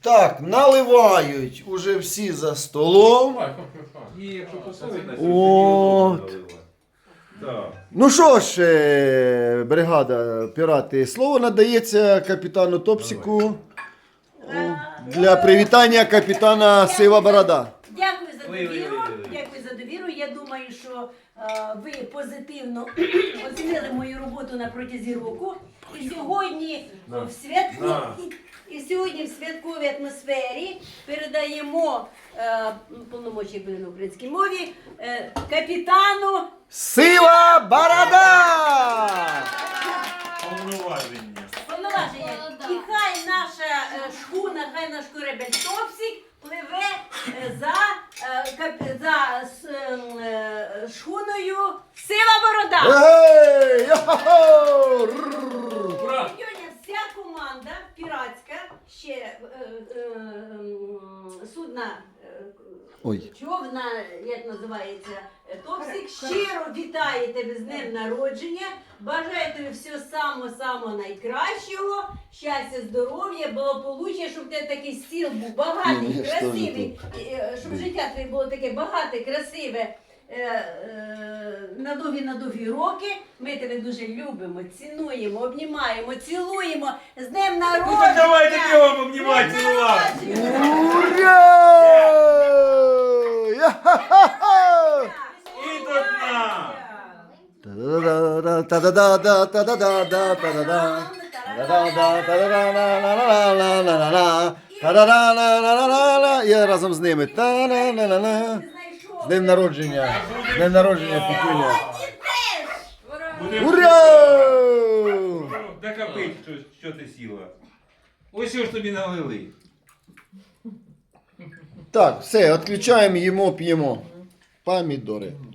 Так, наливають уже всі за столом. От. Ну що ж, е, бригада пірати, слово надається капітану Топсіку для привітання капітана Сива Борода. Дякую за довіру. Дякую за довіру. Я думаю, що е, ви позитивно оцінили мою роботу на протязі року. І сьогодні в святку. І сьогодні в святковій атмосфері передаємо е, повномочі буде на українській мові е, капітану Сива Борода! Повноваження. повноваження. І хай наша е, шхуна, хай наш корабель Топсік пливе е, за, е, кап- за с- ем, е, шхуною Сила Борода. Ей! Йо-хо-хо! Ще е, е, судна. е, Ой. Човна, як називається, Топсик, щиро вітає тебе з днем народження. Бажаю тобі всього самого-самого найкращого, щастя, здоров'я, благополуччя, щоб у тебе такий стіл був багатий, красивий, щоб життя твоє було таке багате, красиве. Е, е, на довгі на довгі роки. Ми тебе дуже любимо, цінуємо, обнімаємо, цілуємо. З днем Ну так давайте Я-ха-ха-ха! І до дна. Я разом з ними. Та-на-на-на-на. Днем народження. День днем народження, Петюня. Будемо- Ура! Да капить, що, що ти сіла. Ось що ж тобі налили. Так, все, відключаємо, їмо, п'ємо. Помідори.